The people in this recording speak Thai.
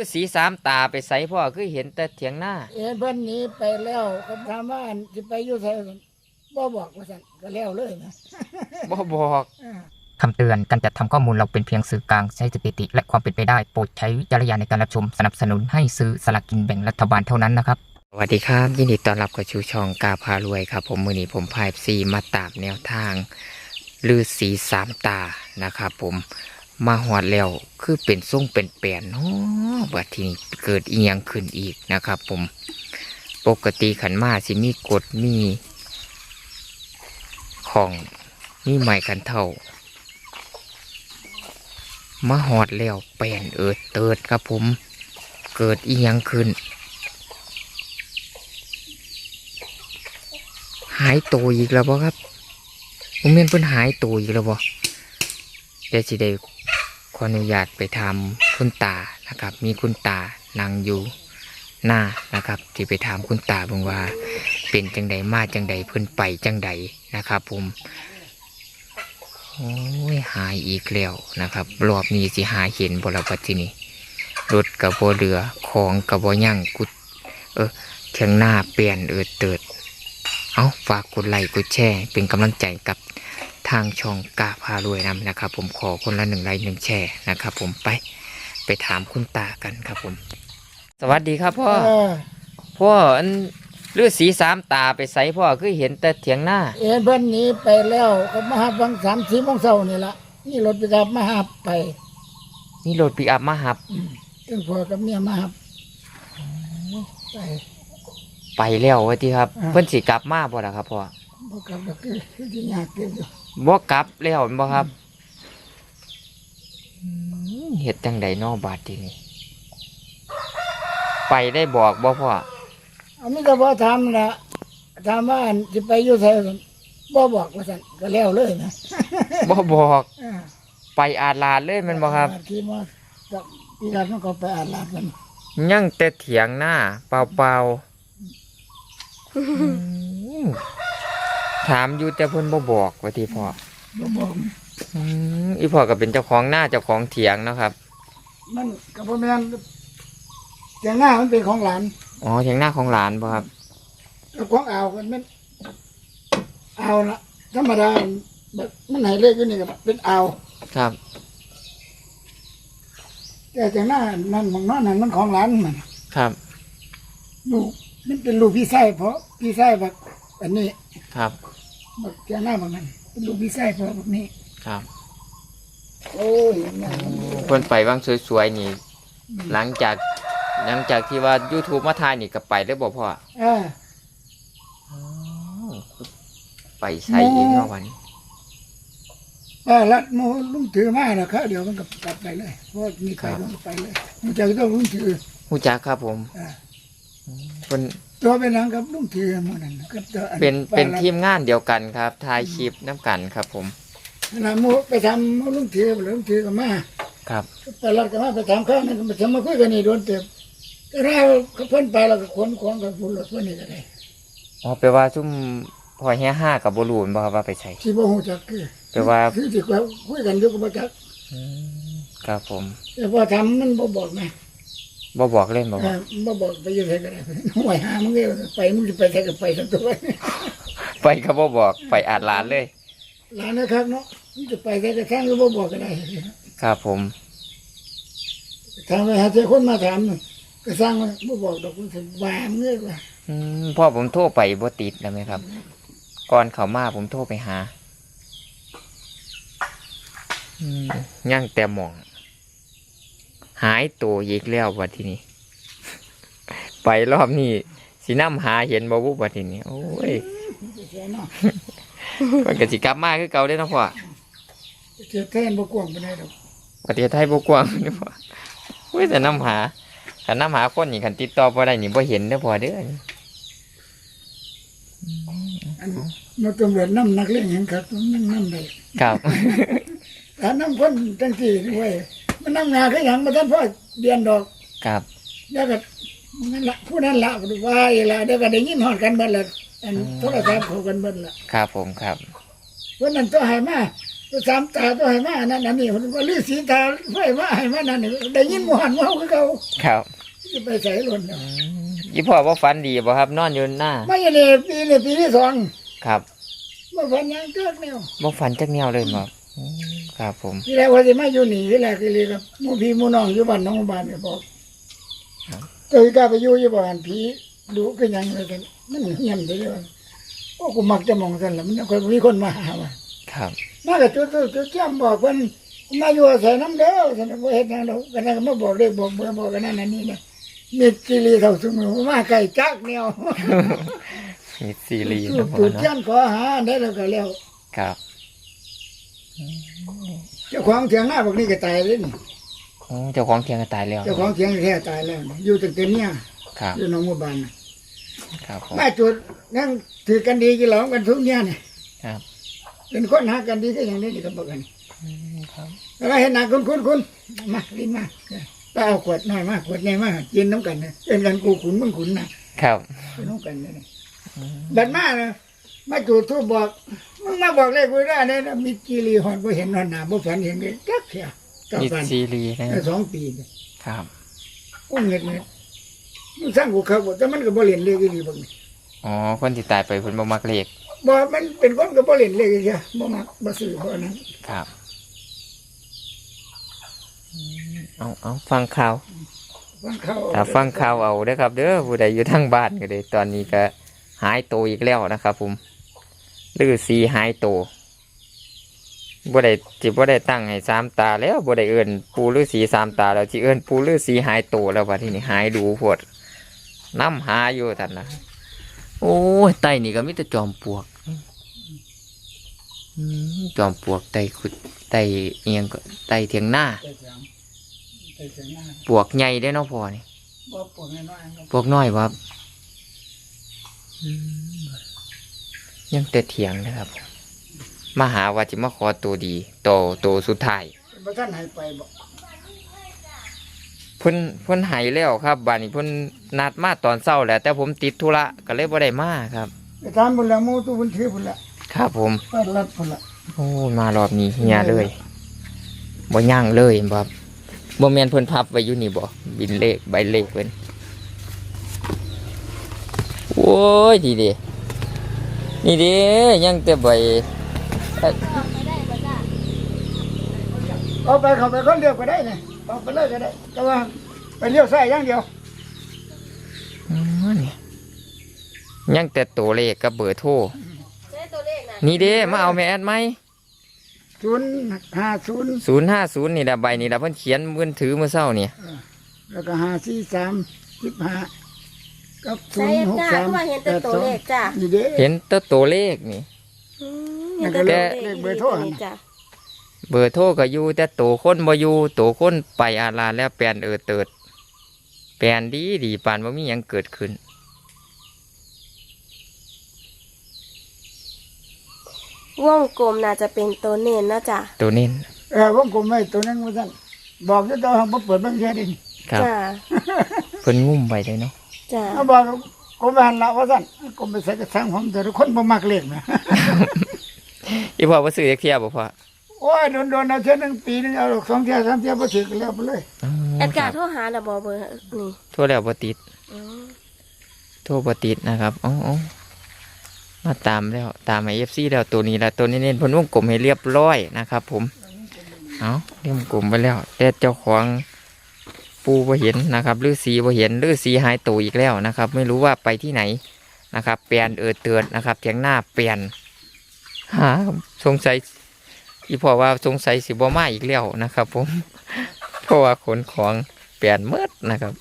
ฤาษีสามตาไปใส่พ่อคือเห็นแต่เถียงหน้า เอ็นเพิ่นหนีไปแล้วก็ถามว่าอันสิไปอยู่ไสบ่บอกว่าซั่นก็แล้วเลยนะบ่บอก อ่าคำเตือน การจัดทำข้อมูลเราเป็นเพียงสื่อกลางใช้สถิติ และความเป็นไปได้ โปรดใช้วิจารณญาณในการรับชม สนับสนุนให้ซื้อสลากกินแบ่งรัฐบาลเท่านั้นนะครับ สวัสดีครับ ยินดีต้อนรับกับชูช่องกาพารวยครับ ผมมือนี้ผมพายซีมาตามแนวทางฤาษีสามตานะครับผม มาหอดแล้วคือเป็นทรงเป็นแปลนเนาะบัดทีนี้เกิดเอียงขึ้นอีกนะครับ ผมปกติขันมาสิมีกฎมี ของมีไม้กันเท่ามาหอดแล้วแปลนเอิดเติดครับผม เกิดเอียงขึ้น หายตัวอีกแล้วบ่ครับผมเม่นเพิ่นหายตัวอีกแล้วบ่เดี๋ยวสิได้ ขออนุญาตไปทำคุณตานะครับ มีคุณตานั่งอยู่หน้านะครับที่ไปถามคุณตาบิ่งว่า เป็นจังใดมาจังใดเพิ่อนไปจังใดนะครับ ผมโอ้ยหายอีกแล้วนะครับ รอบนี้สิหาเห็นบ่ละบัดทีนี้รถกับบ่เรือของกับบ่ยั่งกุด เออเทียงหน้าเปลี่ยนเอิดเติด เอาฝากกดไลค์กดแชร์เป็นกำลังใจกับ ทางช่องกาพารวยนำนะครับ ผมขอคนละหนึ่งไลค์หนึ่งแชร์นะครับ ผมไปไปถามคุณตากันครับผม สวัสดีครับพ่อเออพ่ออันฤาษีสามตาไปใส่พ่อคือเห็นแต่เถียงหน้า เอ็นเพิ่นหนีไปแล้วก็มาหาบัง3 4โมงเช้านี่ล่ะนี่รถไปกับมาหาไปนี่รถปิกอัพมาหับซึ่งพ่อกับเมียมาหาไป ไปแล้ววะที่ครับ อ่า เพิ่นสิกลับมาบ่ล่ะครับพ่อ บ่กลับก็คือคือสิยากเกินอยู่ บ่กลับแล้วแม่นบ่ครับอืมเฮ็ดจังใดเนอบาดทีนี้ไปได้บอกบ่พ่ออันนี้ก็บ่ถามละถามว่าอันสิไปอยู่ไสบ่บอกว่าซั่นก็แล้วเลยนะบ่บอกอ่าไปอาดลาดเลยแมันบ่ครับ ที่มากับพี่รัฐมันก็ไปอ่านลาดกันยังแต่เถียงหน้าเปล่าๆ ถามอยู่แต่เพิ่นบ่บอกว่าที่พ่อบ่บอกอืมอีพ่อก็เป็นเจ้าของหน้าเจ้าของเถียงเนาะครับ มันก็บ่แม่นอย่างหน้ามันเป็นของหลานอ๋อเถียงหน้าของหลานบ่ครับกับของอ่าวกันมันอ่าวละธรรมดาแบบมันให้เลขอยู่นี่ก็เป็นอ่าวครับ แต่จากหน้านั่นของน้อนนั่นมันของหลานมันครับลูกมันเป็นลูกพี่ไส้เพราะพี่ไส้แบบอันนี้ครับ แบบจากหน้าแบบนั้นเป็นลูกพี่ไส้เพราะแบบนี้ ครับโอ้ยอย่างนี้มันเพิ่นไปว่างสวยๆนี่ หลังจากหลังจากที่ว่า YouTube มาถ่ายนี่ก็ไปได้บ่พ่อเออไปใส่อีกเนาะวันนี้เออแล้วโมลุงถือมาแล้วครับเดี๋ยวมันก็กลับไปเลยเพราะมีใครมันก็ไปเลยมันจะต้องลุงถือ ฮู้จักครับผม อ่า เพิ่นตัวเป็นหลังกับลุงถือหมันนั่นกับตัวอัเป็นเป็นปลาทีมงานเดียวกันครับถ่ายคลิปน้ำกันครับ ผมขณะหมูไปทำหมูลุงถือลุงถือก็มาครับ ไปรัดก็มาไปทำข้าวนั่นก็มาทำมาคุยกันนี่โดนเต็มก็เราก็เพิ่นไปแล้วก็ขนของกับพุ่นรถเพิ่นนี่ก็ได้อ๋อแปลว่าซุ่มพอแห่ห้ากับบรูนบ่ครับว่าไปใช้ที่บ่ฮู้จักคือแปลว่าคือที่ว่าคุยกันอยู่ก็บ่จักครับผม แต่พอทำมันบ่บอกนะ บ่บอกเล่นบ่เอว่าอบ่บอกไปอยู่ไสก็ได้ห่วยหามึงเอ้ยไปมึงสิไปไสก็ไปทั้งตัวไปก็บ่บอกไปอาดหลานเลยหลานนะครับเนาะมึงจะไปไสก็ทางก็บ่บอกก็ได้ครับผมทางไปหาเจ้าคนมาถามก็สร้างว่าบ่บอกดอกมึงสิว่ามึงเอ้ยว่าอืมพ่อผมโทรไปบ่ติดแล้วไหมครับ ก่อนเขามาผมโทรไปหา อืมยังแต่หมอง หายตัวอีกแล้ววัดทีนี้ ไปรอบนี้สิน้ำหาเห็นบ่บุวัดทีนี้ โอ้ยเสียเนาะมันก็สิกลับมาคือเก่าได้อเนาะพ่อเสียแทนบ่กว้างปานใดดอกประเทศไทยบ่กว้างนี่พ่อเฮ้ยแต่น้ำหาคันน้ำหาคนนี่คันติดต่อบ่ได้นี่บ่เห็นเด้อพ่อเด้ออันมาตำรวจนำนักเลงหยังครับมันนำได้ครับถ้านำคนจังซี่นี่เว้ย มันนำงานคือหยังบ่ทันพอเรียนดอกครับเดี๋ยวก็นั่นละผู้นั้นละว่าอีละเดี๋ยวก็ได้ยินฮอดกันเบิดละอันโทรศัพท์เขากันเบิดละครับผมครับวันนั้นตัวให้มาสามตาตัวให้มาอันนั่นอันนี้มันก็ลือสีตาไฟมาให้มานั่นนี่ได้ยินหมู่หันเว่าคือเขาครับจะไปใส่หล่นเนาะยี่พ่อว่าฝันดีบ่ครับ นอนอยู่หน้าไม่ใช่เลยปีนี้ปีที่สองครับมาพันยังเกิดแนวบ่ฝันจักแนวเลยบ่อืม ครับผม ที่แรกว่าจะมาอยู่หนีที่แรกคือเลยกับหมู่พี่หมู่น้องอยู่บ้านน้องบ้านเนี่ยบอกเจอกล้าไปอยู่อยู่บ้านผีดูก็ยังเลยกันมันเงียบไปเลยว่าโอ้กูมักจะมองกันแหละมันคนมีคนมาหาว่าครับ มากับจุดจุดจุดแจ้งบอกเพิ่นมาอยู่อาศัยน้ำเด้อฉันบ่เฮ็ดหยังดอกกันนั่นก็มาบอกเด็กบอกเบอร์บอกกันนั่นอันนี้เนี่ยมีกิริเท่าสมือมาไก่จักแนวมีซีรีส์จุนะดพ่อจุดเนาะแจ้งขอหาได้แล้วก็แล้วครับ เจ้าของเถียงหน้าพวกนี้ก็ตายเลยนี่โอ้เจ้าของเทียงก็ตายแล้วเจ้าของเถียงแท้ตายแล้วอยู่ตั้งแต่เนี้ยครับ อยู่หนองบัวบานน่ะครับผมแม่จุดนั่งถือกันดีกี่หลองกันทุกเนี่ยเนี่ยครับ เป็นคนหากันดีก็อย่างนี้นี่ก็บอกกันอืมครับ แล้วก็เห็นหน้าคุณคุณคุณมาลิ้นมาไปเอาขวดหน่อยมาขวดใหญ่มากินน้ำกันนะเป็นกันกูขุนมึงขุนนะครับ กินน้ำกันเลยบัดมานะ มาจุดทูบบอกมึงมาบอกเลขกูได้เนี่ยนะมีกีรีหอนบ่เห็นนอนหนาบ่ฝันเห็นเลยจักเสียกับมีฝันซีรีส์นะได้สองปีเนี่ยครับโอ้เงินเนี่ยมึงสร้างกูเขาบอกแต่มันก็บ่เล่นเลขอีหลีบ่นี่อ๋อคนที่ตายไปเพิ่นบ่มักเลขบ่มันเป็นคนก็บ่เล่นเลขอีหลีบ่มักบ่ซื้อเพราะนั้นครับอืมเอาเอาฟังข่าว ฟังเขาถ้าฟังข่าวเอาเด้อครับ เด้อผู้ใดอยู่ทางบ้านก็ได้ตอนนี้ก็หายโตวอีกแล้วนะครับ ผม ฤาษีหายโตวบ่ได้จิบ่ได้ตั้งให้สามตาแล้วบ่ได้เอิ้นปูฤาษีสามตาแล้วจิเอิ้นปูฤาษีหายโตวแล้วว่าที่นี่หายดูโพดน้ำหาอยู่ท่านนะโอ้ยไตนี่ก็มีแต่จอมปลวกอืมจอมปลวกไตขุดไตเอียงก็ไตเถียงหน้าไปเสียงไปเสียงหน้าปลวกใหญ่ได้อเนาะพอนี่บ่ปวดน้อยๆครับพวกน้อยบ่ครับอืม ยังแต่เถียงนะครับ มาหาว่าจะมาขอตัวดีโตโตวสุดท้ายบ่ท่านให้ไปบ่เพิ่นเพิ่นใหายแล้วครับบัดนี้เพิ่นนัดมาตอนเช้าแหละแต่ผมติดธุระก็เลยบ่ได้มาครับ ไปตามบุญละหมู่ตู้บุญถือบุญละครับผม ไปรัดบุญละโอ้ยมารอบนี้เฮียเลยบ่ย่างเลยบ่ครับบ่แม่นเพิ่นพับไว้อยู่นี่บ่บินเลขใบเลขเพิ่นโอ้ยดีเด้ นี่เด้ยังแต่ใบเอ่อเอาไปเข้าไปคนเดียวก็ได้นี่เอาไปเลยก็ได้ แต่ว่าไปเลี้ยวซ้ายอย่างเดียวอ๋อนี่ยังแต่ตัวเลขกับเบอร์โทรนี่เด้มาเอาแม่แอดไหมศูนย์ห้าศูนย์ศูนย์ห้าศูนย์นี่ละใบนี่ละเพิ่นเขียนมือถือมือเศร้าเนี่ยแล้วก็ห้าสี่สามสิบห้า กับศูใช่นย์หกจ้าสามคือว่าเห็นแต่ตัวเลขจ้านี่เด้เห็นแต่ตัวเลขนี่ อืมเห็นแต่ตัวเลขเลขเบอร์โทรหั่นน่ะจ้าเบอร์โทรก็อยู่แต่ตัวคนบ่อยู่ตัวคนไปอาลาแล้วแปลนเออเติดแปลนดีดีปานว่ามีหยังเกิดขึ้น วงกลมน่าจะเป็นตัวเน้นนะจ้าตัวเน้นเออผมกลมไม่ตัวนั้นว่าท่านบอกจะต้องบ่เปิดบางแค่ดิครับ จ้าเพิ่นงุ่มไปเลยเนาะ จ้าเขาบอกกลมไปหันละว่าท่านกลมไปใส่กระชังผมแต่ละคนบ่มักเลขนะอีพ่อบ่ซื้อจักเที่ยบ่พ่อโอ้ยโดนโดนๆเอาเช่นหนึ่งปีหนึงเอาดอกสองเที่ยวสามเที่ยวบ่ถือกันแล้วไปเลยอ๋อแอดคการ์รับโทรหาระบอเบอร์นี่โทรแล้วบ่ติดอืมโทรบ่ติดนะครับเอ๋อามาตามแล้วตามไอเอฟซีแล้วตัวนี้ละตัวนี้เน้นเพ่นวงกลมให้เรียบร้อยนะครับ ผม เอาเรียบกลมไปแล้วแต่เจ้าของ ปูบ่เห็นนะครับฤาษีบ่เห็นฤาษีหายตัวอีกแล้วนะครับ ไม่รู้ว่าไปที่ไหนนะครับ เปลี่ยนเออเตือนนะครับเทียงหน้าเปลี่ยนหาสงสัยอีพอว่าสงสัยสิบ่มาอีกแล้วนะครับ ผมเพราะว่าขนของเปลี่ยนเมดนะครับ